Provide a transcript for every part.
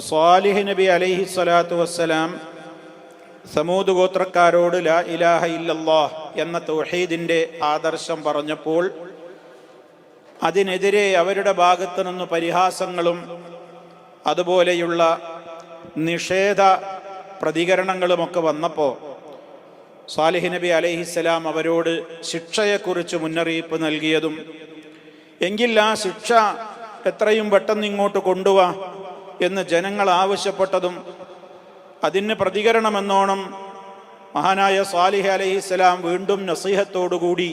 സ്വാലിഹ് നബി അലൈഹി സ്വലാത്തു വസ്സലാം സമൂത് ഗോത്രക്കാരോട് ലാ ഇലാഹ ഇല്ലല്ലാഹ് എന്ന തൗഹീദിന്റെ ആദർശം പറഞ്ഞപ്പോൾ അതിനെതിരെ അവരുടെ ഭാഗത്തു നിന്ന് പരിഹാസങ്ങളും അതുപോലെയുള്ള നിഷേധ പ്രതികരണങ്ങളുമൊക്കെ വന്നപ്പോൾ സാലിഹ് നബി അലൈഹിസ്സലാം അവരോട് ശിക്ഷയെക്കുറിച്ച് മുന്നറിയിപ്പ് നൽകിയതും എങ്കിൽ ആ ശിക്ഷ എത്രയും പെട്ടെന്ന് ഇങ്ങോട്ട് കൊണ്ടുവാ എന്ന് ജനങ്ങൾ ആവശ്യപ്പെട്ടതും അതിന് പ്രതികരണമെന്നോണം മഹാനായ സാലിഹ് ഇസ്ലാം വീണ്ടും നസീഹത്തോടുകൂടി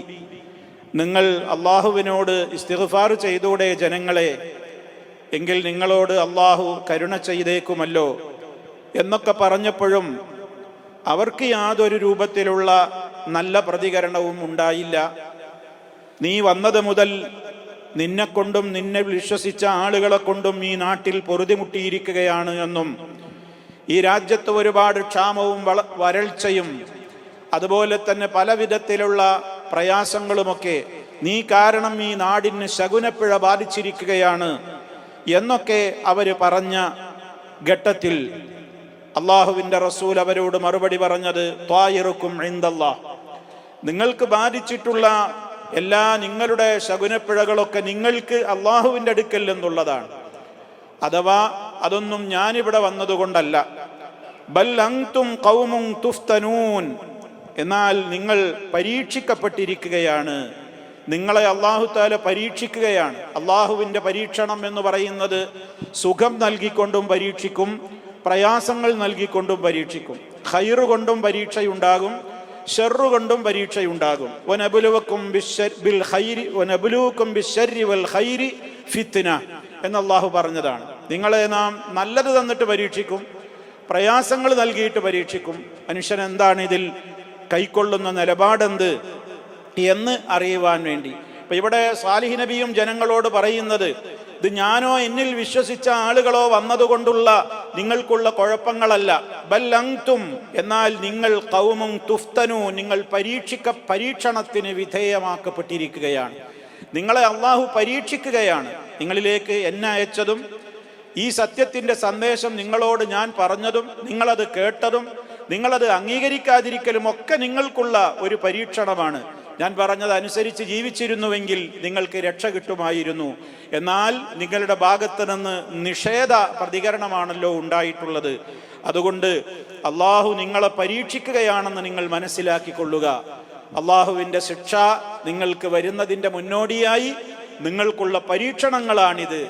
നിങ്ങൾ അള്ളാഹുവിനോട് ഇസ്തിഗ്ഫാർ ചെയ്തൂടെ ജനങ്ങളെ എങ്കിൽ നിങ്ങളോട് അള്ളാഹു കരുണ ചെയ്തേക്കുമല്ലോ എന്നൊക്കെ പറഞ്ഞപ്പോഴും അവർക്ക് യാതൊരു രൂപത്തിലുള്ള നല്ല പ്രതികരണവും ഉണ്ടായില്ല. നീ വന്നത് മുതൽ നിന്നെ കൊണ്ടും നിന്നെ വിശ്വസിച്ച ആളുകളെ കൊണ്ടും ഈ നാട്ടിൽ പൊറുതിമുട്ടിയിരിക്കുകയാണ് എന്നും ഈ രാജ്യത്ത് ഒരുപാട് ക്ഷാമവും വരൾച്ചയും അതുപോലെ തന്നെ പല വിധത്തിലുള്ള പ്രയാസങ്ങളുമൊക്കെ നീ കാരണം ഈ നാടിന് ശകുനപ്പിഴ ബാധിച്ചിരിക്കുകയാണ് എന്നൊക്കെ അവർ പറഞ്ഞ ഘട്ടത്തിൽ അള്ളാഹുവിന്റെ റസൂൽ അവരോട് മറുപടി പറഞ്ഞത് ത്വായിറുക്കും നിങ്ങൾക്ക് ബാധിച്ചിട്ടുള്ള എല്ലാ നിങ്ങളുടെ ശകുനപ്പിഴകളൊക്കെ നിങ്ങൾക്ക് അള്ളാഹുവിന്റെ അടുക്കൽ എന്നുള്ളതാണ് അഥവാ അതൊന്നും ഞാനിവിടെ വന്നതുകൊണ്ടല്ല. ബൽ അങ്തും കൗമും തുഫ്തനൂൻ. എന്നാൽ നിങ്ങൾ പരീക്ഷിക്കപ്പെട്ടിരിക്കുകയാണ്. നിങ്ങളെ അള്ളാഹു താല പരീക്ഷിക്കുകയാണ്. അള്ളാഹുവിന്റെ പരീക്ഷണം എന്ന് പറയുന്നത് സുഖം നൽകിക്കൊണ്ടും പരീക്ഷിക്കും പ്രയാസങ്ങൾ നൽകിക്കൊണ്ടും പരീക്ഷിക്കും. ഹൈറ് കൊണ്ടും പരീക്ഷയുണ്ടാകും. ഷെറു കൊണ്ടും പരീക്ഷയുണ്ടാകും. വനബുലുവക്കും വൽ ഫിത്തിന എന്ന് അള്ളാഹു പറഞ്ഞതാണ്. നിങ്ങളെ നാം നല്ലത് തന്നിട്ട് പരീക്ഷിക്കും പ്രയാസങ്ങൾ നൽകിയിട്ട് പരീക്ഷിക്കും. മനുഷ്യൻ എന്താണ് ഇതിൽ കൈക്കൊള്ളുന്ന നിലപാടെന്ത് എന്ന് അറിയുവാൻ വേണ്ടി. ഇപ്പൊ ഇവിടെ സാലിഹ് നബിയും ജനങ്ങളോട് പറയുന്നത് ഇത് ഞാനോ എന്നിൽ വിശ്വസിച്ച ആളുകളോ വന്നതുകൊണ്ടുള്ള നിങ്ങൾക്കുള്ള കുഴപ്പങ്ങളല്ല. ബല്ലങ്തും എന്നാൽ നിങ്ങൾ കൗമും തുഫ്തനു നിങ്ങൾ പരീക്ഷിക്ക പരീക്ഷണത്തിന് വിധേയമാക്കപ്പെട്ടിരിക്കുകയാണ്. നിങ്ങളെ അള്ളാഹു പരീക്ഷിക്കുകയാണ്. നിങ്ങളിലേക്ക് എന്നെ അയച്ചതും ഈ സത്യത്തിന്റെ സന്ദേശം നിങ്ങളോട് ഞാൻ പറഞ്ഞതും നിങ്ങളത് കേട്ടതും നിങ്ങളത് അംഗീകരിക്കാതിരിക്കലും ഒക്കെ നിങ്ങൾക്കുള്ള ഒരു പരീക്ഷണമാണ്. ഞാൻ പറഞ്ഞത് അനുസരിച്ച് ജീവിച്ചിരുന്നുവെങ്കിൽ നിങ്ങൾക്ക് രക്ഷ കിട്ടുമായിരുന്നു. എന്നാൽ നിങ്ങളുടെ ഭാഗത്ത് നിന്ന് നിഷേധ പ്രതികരണമാണല്ലോ ഉണ്ടായിട്ടുള്ളത്. അതുകൊണ്ട് അള്ളാഹു നിങ്ങളെ പരീക്ഷിക്കുകയാണെന്ന് നിങ്ങൾ മനസ്സിലാക്കിക്കൊള്ളുക. അള്ളാഹുവിന്റെ ശിക്ഷ നിങ്ങൾക്ക് വരുന്നതിന്റെ മുന്നോടിയായി നിങ്ങൾക്കുള്ള പരീക്ഷണങ്ങളാണിത്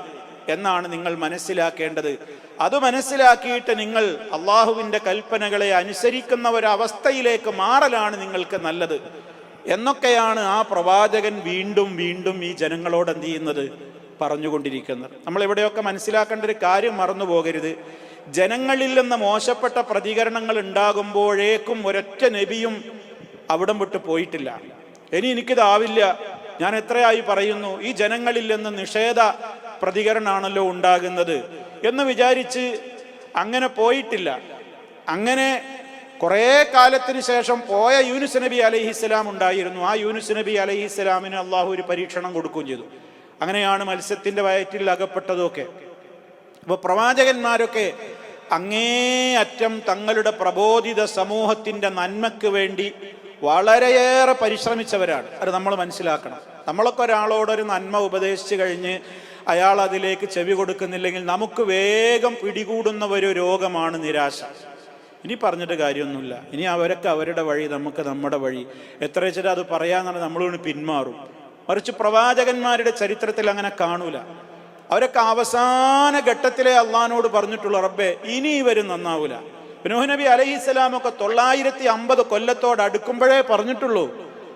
എന്നാണ് നിങ്ങൾ മനസ്സിലാക്കേണ്ടത്. അത് മനസ്സിലാക്കിയിട്ട് നിങ്ങൾ അള്ളാഹുവിന്റെ കൽപ്പനകളെ അനുസരിക്കുന്ന ഒരവസ്ഥയിലേക്ക് മാറലാണ് നിങ്ങൾക്ക് നല്ലത്. എന്നൊക്കെയാണ് ആ പ്രവാചകൻ വീണ്ടും വീണ്ടും ഈ ജനങ്ങളോട് എന്ത് ചെയ്യുന്നത്? പറഞ്ഞുകൊണ്ടിരിക്കുന്നത്. നമ്മൾ എവിടെയൊക്കെ മനസ്സിലാക്കേണ്ട ഒരു കാര്യം മറന്നു പോകരുത്. ജനങ്ങളിൽ നിന്ന് മോശപ്പെട്ട പ്രതികരണങ്ങൾ ഉണ്ടാകുമ്പോഴേക്കും ഒരൊറ്റ നബിയും അവിടം വിട്ട് പോയിട്ടില്ല. ഇനി എനിക്കിതാവില്ല ഞാൻ എത്രയായി പറയുന്നു? ഈ ജനങ്ങളിൽ നിന്ന് നിഷേധ പ്രതികരണമാണല്ലോ ഉണ്ടാകുന്നത് എന്ന് വിചാരിച്ച് അങ്ങനെ പോയിട്ടില്ല. അങ്ങനെ കുറേ കാലത്തിന് ശേഷം പോയ യൂനുസ് നബി അലൈഹിസ്സലാം ഉണ്ടായിരുന്നു. ആ യൂനുസ് നബി അലഹിസ്സലാമിന് അള്ളാഹു ഒരു പരീക്ഷണം കൊടുക്കുകയും ചെയ്തു. അങ്ങനെയാണ് മത്സ്യത്തിന്റെ വയറ്റിൽ അകപ്പെട്ടതൊക്കെ. അപ്പോൾ പ്രവാചകന്മാരൊക്കെ അങ്ങേയറ്റം തങ്ങളുടെ പ്രബോധിത സമൂഹത്തിന്റെ നന്മയ്ക്ക് വേണ്ടി വളരെയേറെ പരിശ്രമിച്ചവരാണ്. അത് നമ്മൾ മനസ്സിലാക്കണം. നമ്മളൊക്കെ ഒരാളോടൊരു നന്മ ഉപദേശിച്ചു കഴിഞ്ഞ് അയാൾ അതിലേക്ക് ചെവി കൊടുക്കുന്നില്ലെങ്കിൽ നമുക്ക് വേഗം പിടികൂടുന്ന ഒരു രോഗമാണ് നിരാശ. ഇനി പറഞ്ഞിട്ട് കാര്യമൊന്നുമില്ല. ഇനി അവരൊക്കെ അവരുടെ വഴി നമുക്ക് നമ്മുടെ വഴി. എത്ര വെച്ചിട്ട് അത് പറയാന്നാണ് നമ്മളോട് പിന്മാറും. മറിച്ച് പ്രവാചകന്മാരുടെ ചരിത്രത്തിൽ അങ്ങനെ കാണൂല. അവരൊക്കെ അവസാന ഘട്ടത്തിലെ അള്ളഹാനോട് പറഞ്ഞിട്ടുള്ള റബ്ബെ ഇനി ഇവരും നന്നാവൂല. നബി അലൈഹിസ്സലാമൊക്കെ തൊള്ളായിരത്തി അമ്പത് കൊല്ലത്തോട് അടുക്കുമ്പോഴേ പറഞ്ഞിട്ടുള്ളൂ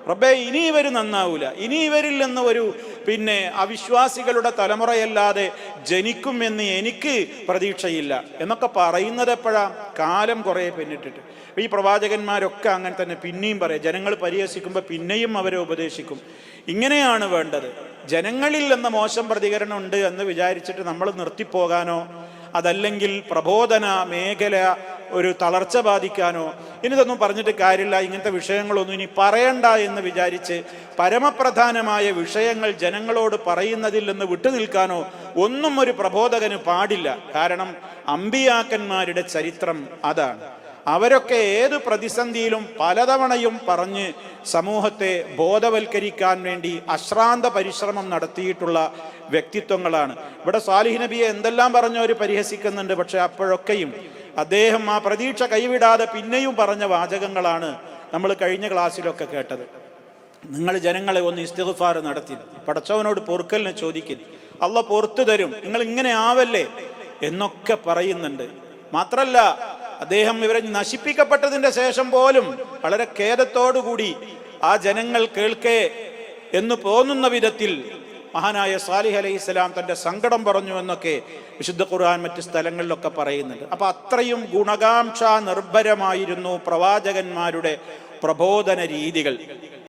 റബ്ബെ ഇനി ഇവർ നന്നാവൂല. ഇനി ഇവരിൽ നിന്ന് ഒരു പിന്നെ അവിശ്വാസികളുടെ തലമുറയല്ലാതെ ജനിക്കുമെന്ന് എനിക്ക് പ്രതീക്ഷയില്ല എന്നൊക്കെ പറയുന്നത് എപ്പോഴാ? കാലം കുറേ പിന്നിട്ടിട്ട്. ഈ പ്രവാചകന്മാരൊക്കെ അങ്ങനെ തന്നെ പിന്നെയും പറയും. ജനങ്ങൾ പരിഹസിക്കുമ്പോൾ പിന്നെയും അവരെ ഉപദേശിക്കും. ഇങ്ങനെയാണ് വേണ്ടത്. ജനങ്ങളിൽ എന്ന മോശം പ്രതികരണം ഉണ്ട് എന്ന് വിചാരിച്ചിട്ട് നമ്മൾ നിർത്തിപ്പോകാനോ? അതല്ലെങ്കിൽ പ്രബോധന മേഖല ഒരു തളർച്ച ബാധിക്കാനോ ഇനിതൊന്നും പറഞ്ഞിട്ട് കാര്യമില്ല ഇങ്ങനത്തെ വിഷയങ്ങളൊന്നും ഇനി പറയണ്ട എന്ന് വിചാരിച്ച് പരമപ്രധാനമായ വിഷയങ്ങൾ ജനങ്ങളോട് പറയുന്നതിൽ നിന്ന് വിട്ടുനിൽക്കാനോ ഒന്നും ഒരു പ്രബോധകന് പാടില്ല. കാരണം അമ്പിയാക്കന്മാരുടെ ചരിത്രം അതാണ്. അവരൊക്കെ ഏത് പ്രതിസന്ധിയിലും പലതവണയും പറഞ്ഞ് സമൂഹത്തെ ബോധവൽക്കരിക്കാൻ വേണ്ടി അശ്രാന്ത പരിശ്രമം നടത്തിയിട്ടുള്ള വ്യക്തിത്വങ്ങളാണ്. ഇവിടെ സാലിഹ് നബിയെ എന്തെല്ലാം പറഞ്ഞു അവർ പരിഹസിക്കുന്നുണ്ട് പക്ഷെ അപ്പോഴൊക്കെയും അദ്ദേഹം ആ പ്രതീക്ഷ കൈവിടാതെ പിന്നെയും പറഞ്ഞ വാചകങ്ങളാണ് നമ്മൾ കഴിഞ്ഞ ക്ലാസ്സിലൊക്കെ കേട്ടത്. നിങ്ങൾ ജനങ്ങളെ ഒന്ന് ഇസ്തിഗ്ഫാർ നടത്തി പടച്ചവനോട് പൊറുക്കലിനെ ചോദിക്കും അല്ല പൊറത്തു തരും. നിങ്ങൾ ഇങ്ങനെ ആവല്ലേ? എന്നൊക്കെ പറയുന്നുണ്ട്. മാത്രല്ല അദ്ദേഹം ഇവരെ നശിപ്പിക്കപ്പെട്ടതിന്റെ ശേഷം പോലും വളരെ ഖേദത്തോടുകൂടി ആ ജനങ്ങൾ കേൾക്കേ എന്ന് തോന്നുന്ന വിധത്തിൽ മഹാനായ സാലിഹ് അലൈഹി സ്വലാം തന്റെ സങ്കടം പറഞ്ഞു എന്നൊക്കെ വിശുദ്ധ ഖുർആൻ മറ്റ് സ്ഥലങ്ങളിലൊക്കെ പറയുന്നുണ്ട്. അപ്പൊ അത്രയും ഗുണകാംക്ഷ നിർഭരമായിരുന്നു പ്രവാചകന്മാരുടെ പ്രബോധന രീതികൾ.